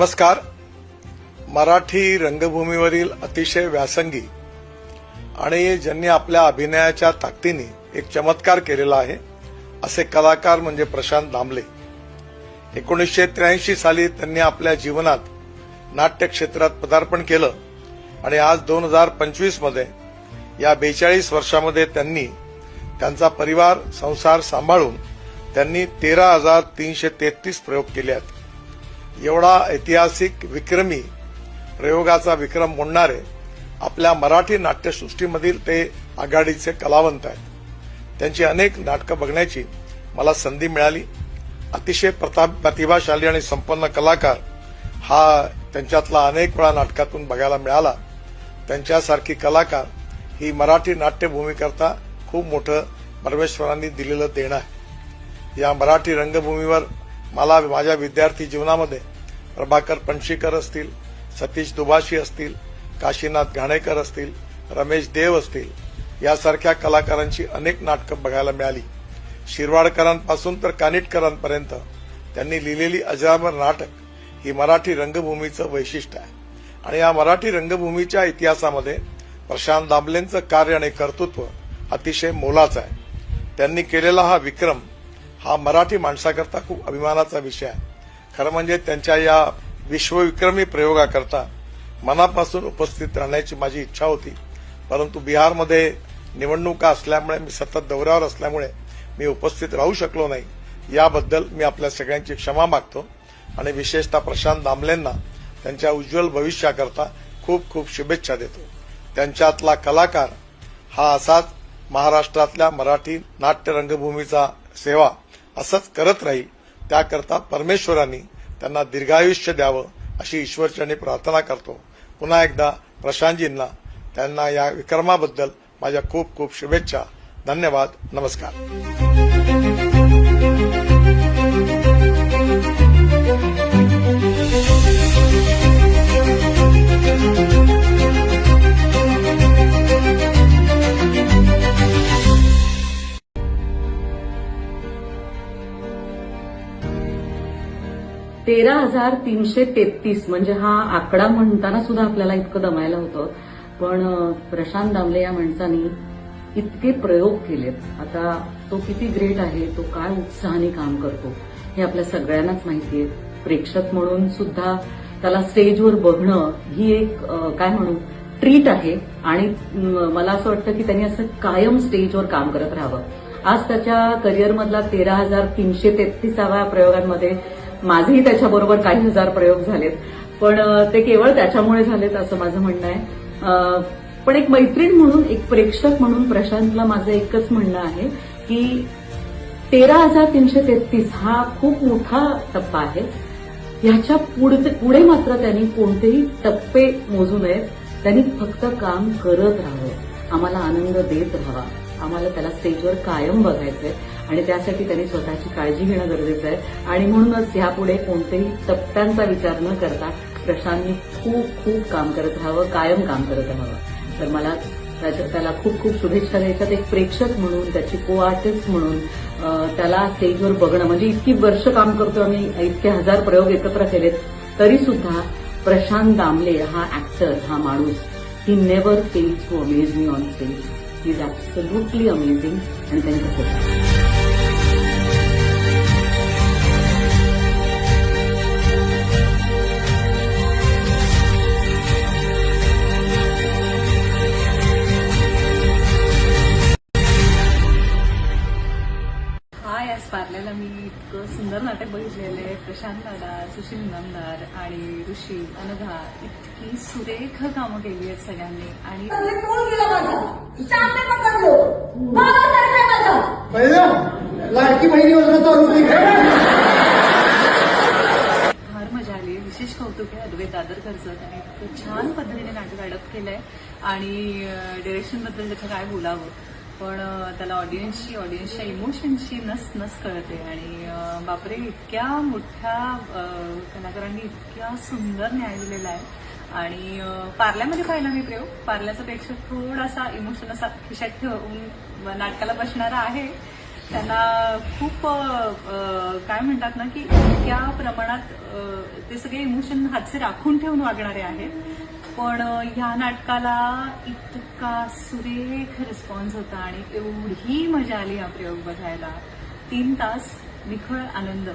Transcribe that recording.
नमस्कार. मराठी रंगभूमीवरील अतिशय व्यासंगी आणि ज्यांनी आपल्या अभिनयाच्या ताकदीने एक चमत्कार केलेला आहे असे कलाकार म्हणजे प्रशांत दामले. एकोणीसशे त्र्याऐंशी साली त्यांनी आपल्या जीवनात नाट्य क्षेत्रात पदार्पण केलं आणि आज दोन हजार पंचवीसमध्ये या बेचाळीस वर्षामध्ये त्यांनी त्यांचा परिवार संसार सांभाळून त्यांनी तेरा हजार तीनशे तेहतीस प्रयोग केले आहेत. एवढा ऐतिहासिक विक्रमी प्रयोगाचा विक्रम मोडणारे आपल्या मराठी नाट्यसृष्टीमधील ते आघाडीचे कलावंत आहेत. त्यांची अनेक नाटकं बघण्याची मला संधी मिळाली. अतिशय प्रताप प्रतिभाशाली आणि संपन्न कलाकार हा त्यांच्यातला अनेक वेळा नाटकातून बघायला मिळाला. त्यांच्यासारखी कलाकार ही मराठी नाट्यभूमीकरता खूप मोठं परमेश्वरांनी दिलेलं देणं आहे. या मराठी रंगभूमीवर मला माझ्या विद्यार्थी जीवनामध्ये प्रभाकर पणशीकर असतील सतीश दुभाषी असतील काशीनाथ घाणेकर असतील रमेश देव असतील यासारख्या कलाकारांची अनेक नाटकं बघायला मिळाली. शिरवाडकरांपासून तर कानिटकरांपर्यंत त्यांनी लिहिलेली अजरामर नाटक ही मराठी रंगभूमीचं वैशिष्ट्य आहे. आणि या मराठी रंगभूमीच्या इतिहासामध्ये प्रशांत दामलेंचं कार्य आणि कर्तृत्व अतिशय मोलाचं आहे. त्यांनी केलेला हा विक्रम हा मराठी माणसाकरता खूप अभिमानाचा विषय आहे. खरं म्हणजे त्यांच्या या विश्वविक्रमी प्रयोगाकरता मनापासून उपस्थित राहण्याची माझी इच्छा होती. परंतु बिहारमध्ये निवडणुका असल्यामुळे मी सतत दौऱ्यावर असल्यामुळे मी उपस्थित राहू शकलो नाही. याबद्दल मी आपल्या सगळ्यांची क्षमा मागतो आणि विशेषतः प्रशांत दामलेंना त्यांच्या उज्ज्वल भविष्याकरता खूप खूप शुभेच्छा देतो. त्यांच्यातला कलाकार हा असाच महाराष्ट्रातल्या मराठी नाट्य रंगभूमीचा सेवा असंच करत राहील. त्याकरता परमेश्वरांनी त्यांना दीर्घायुष्य द्यावं अशी ईश्वरचरणी प्रार्थना करतो. पुन्हा एकदा प्रशांतजींना त्यांना या विक्रमाबद्दल माझ्या खूप खूप शुभेच्छा. धन्यवाद. नमस्कार. तेरा हजार तीनशे तेहतीस म्हणजे हा आकडा म्हणताना सुद्धा आपल्याला इतकं दमायला होतं. पण प्रशांत दामले या माणसानी इतके प्रयोग केलेत. आता तो किती ग्रेट आहे तो काय उत्साहाने काम करतो हे आपल्या सगळ्यांनाच माहितीये प्रेक्षक म्हणून सुद्धा त्याला स्टेजवर बघणं ही एक काय म्हणू ट्रीट आहे. आणि मला असं वाटतं की त्यांनी असं कायम स्टेजवर काम करत राहावं. आज त्याच्या करिअरमधला तेरा हजार तीनशे तेहतीसाव्या प्रयोगांमध्ये माझेही त्याच्याबरोबर काही हजार प्रयोग झालेत. पण ते केवळ त्याच्यामुळे झालेत असं माझं म्हणणं आहे. अं, पण एक मैत्रीण म्हणून एक प्रेक्षक म्हणून प्रशांतला माझं एकच म्हणणं आहे की तेरा हजार तीनशे तेहतीस हा खूप मोठा टप्पा आहे. ह्याच्या पुढे मात्र त्यांनी कोणतेही टप्पे मोजू नयेत. त्यांनी फक्त काम करत राहावं. आम्हाला आनंद देत राहावा. आम्हाला त्याला स्टेजवर कायम बघायचंय. आणि त्यासाठी त्यांनी स्वतःची काळजी घेणं गरजेचं आहे. आणि म्हणूनच ह्यापुढे कोणत्याही टप्प्यांचा विचार न करता प्रशांतनी खूप खूप काम करत राहावं कायम काम करत राहावं. तर मला त्याला खूप खूप शुभेच्छा द्यायच्यात. एक प्रेक्षक म्हणून त्याची को आर्टिस्ट म्हणून त्याला स्टेजवर बघणं. म्हणजे इतकी वर्ष काम करतो आम्ही. इतके हजार प्रयोग एकत्र केलेत. तरी सुद्धा प्रशांत दामले हा ऍक्टर हा माणूस he never fails to amaze me on stage He's absolutely amazing and thank you for that. मी इतकं सुंदर नाटक बघितलेलं आहे. प्रशांत दादा सुशील नमदार आणि ऋषी अनघा इतकी सुरेख कामं केली आहेत सगळ्यांनी. आणि लाडकी बहिणी फार मजा आली. विशेष कौतुक आहे अद्वैत दादरकरचं त्याने इतकं छान पद्धतीने नाटक अडप केलंय आणि डिरेक्शनबद्दल त्याचं काय बोलावं? पण त्याला ऑडियन्सची ऑडियन्सच्या इमोशनची नस नस कळते. आणि बापरे इतक्या मोठ्या कलाकारांनी इतक्या सुंदर न्याय दिलेला आहे. आणि पार्ल्यामध्ये पाहिला मी प्रयोग. पार्ल्याचा प्रेक्षक थोडासा इमोशन असा खिशात ठेवून नाटकाला बसणारा आहे. त्यांना खूप काय म्हणतात ना की इतक्या प्रमाणात ते सगळे इमोशन हातचे राखून ठेवून वागणारे आहेत. पण ह्या नाटकाला इतका सुरेख रिस्पॉन्स होता आणि एवढी मजा आली हा प्रयोग बघायला. तीन तास निखळ आनंद.